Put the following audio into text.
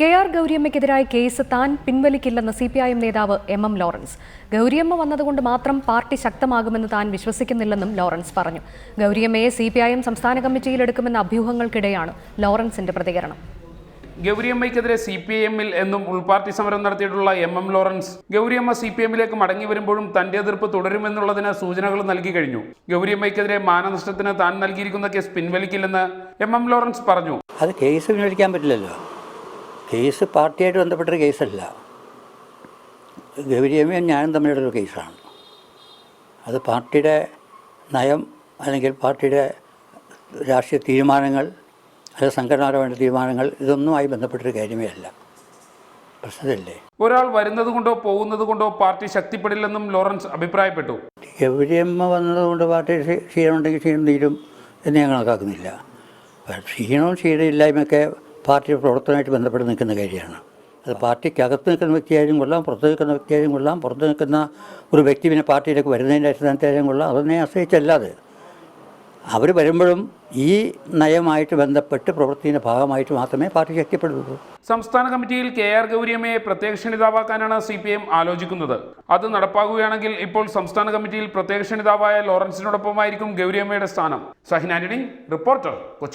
K R ഗൗരിയമ്മയ്ക്കെതിരായ case താൻ പിൻവലിക്കില്ലെന്ന് സി പി ഐ എം നേതാവ് എം എം ലോറൻസ്. ഗൗരിയമ്മ വന്നതുകൊണ്ട് മാത്രം പാർട്ടി ശക്തമാകുമെന്ന് താൻ വിശ്വസിക്കുന്നില്ലെന്നും ലോറൻസ് പറഞ്ഞു. ഗൗരിയമ്മയെ സി പി ഐ എം സംസ്ഥാന കമ്മിറ്റിയിലെടുക്കുമെന്ന അഭ്യൂഹങ്ങൾക്കിടെയാണ് ലോറൻസിന്റെ പ്രതികരണം. ഗൗരിയമ്മയ്ക്കെതിരെ സി പി ഐ എമ്മിൽ എന്നും ഉൾപാർട്ടി സമരം നടത്തിയിട്ടുള്ള M M Lawrence Gouriamma C P എമ്മിലേക്ക് മടങ്ങി വരുമ്പോഴും തന്റെ എതിർപ്പ് തുടരുമെന്നുള്ളതിന് സൂചനകൾ നൽകി കഴിഞ്ഞു. ഗൗരിയമ്മയ്ക്കെതിരെ മാനനഷ്ടത്തിന് താൻ നൽകിയിരിക്കുന്ന കേസ് പിൻവലിക്കില്ലെന്ന് എം എം ലോറൻസ് പറഞ്ഞു. അത് കേസ് പിൻവലിക്കാൻ പറ്റില്ലല്ലോ. കേസ് പാർട്ടിയായിട്ട് ബന്ധപ്പെട്ടൊരു കേസല്ല. ഗൗരിയമ്മയും ഞാനും തമ്മിലുള്ളൊരു കേസാണ്. അത് പാർട്ടിയുടെ നയം അല്ലെങ്കിൽ പാർട്ടിയുടെ രാഷ്ട്രീയ തീരുമാനങ്ങൾ അല്ലെങ്കിൽ സംഘടനാപരമായ തീരുമാനങ്ങൾ ഇതൊന്നുമായി ബന്ധപ്പെട്ടൊരു കാര്യമേ അല്ല. പ്രശ്നമില്ലേ? ഒരാൾ വരുന്നത് കൊണ്ടോ പോകുന്നത് കൊണ്ടോ പാർട്ടി ശക്തിപ്പെടില്ലെന്നും ലോറൻസ് അഭിപ്രായപ്പെട്ടു. ഗൗരിയമ്മ വന്നതുകൊണ്ട് പാർട്ടി ക്ഷീ- ക്ഷീണമുണ്ടെങ്കിൽ ക്ഷീണം തീരും എന്ന് ഞാൻ കണക്കാക്കുന്നില്ല. ക്ഷീണവും ക്ഷീണമില്ലായ്മയൊക്കെ പാർട്ടിയുടെ പ്രവർത്തനമായിട്ട് ബന്ധപ്പെട്ട് നിൽക്കുന്ന കാര്യമാണ്. അത് പാർട്ടിക്കകത്ത് നിൽക്കുന്ന വ്യക്തിയായാലും കൊള്ളാം പുറത്ത് നിൽക്കുന്ന വ്യക്തിയായാലും കൊള്ളാം പുറത്ത് നിൽക്കുന്ന ഒരു വ്യക്തി പിന്നെ പാർട്ടിയിലേക്ക് വരുന്നതിന്റെ അടിസ്ഥാനത്തിലായാലും കൊള്ളാം അതൊന്നെ ആശ്രയിച്ചല്ലാതെ. അവർ വരുമ്പോഴും ഈ നയമായിട്ട് ബന്ധപ്പെട്ട് പ്രവൃത്തിയുടെ ഭാഗമായിട്ട് മാത്രമേ പാർട്ടി ശക്തിപ്പെടുള്ളൂ സംസ്ഥാന കമ്മിറ്റിയിൽ കെ ആർ ഗൗരിയമ്മയെ പ്രത്യേക ക്ഷണിതാവാക്കാനാണ് സി പി എം ആലോചിക്കുന്നത്. അത് നടപ്പാകുകയാണെങ്കിൽ ഇപ്പോൾ സംസ്ഥാന കമ്മിറ്റിയിൽ പ്രത്യേക ക്ഷണിതാവായ ലോറൻസിനോടൊപ്പമായിരിക്കും ഗൗരിയമ്മയുടെ സ്ഥാനം. Sahin Antony reporter Kochi.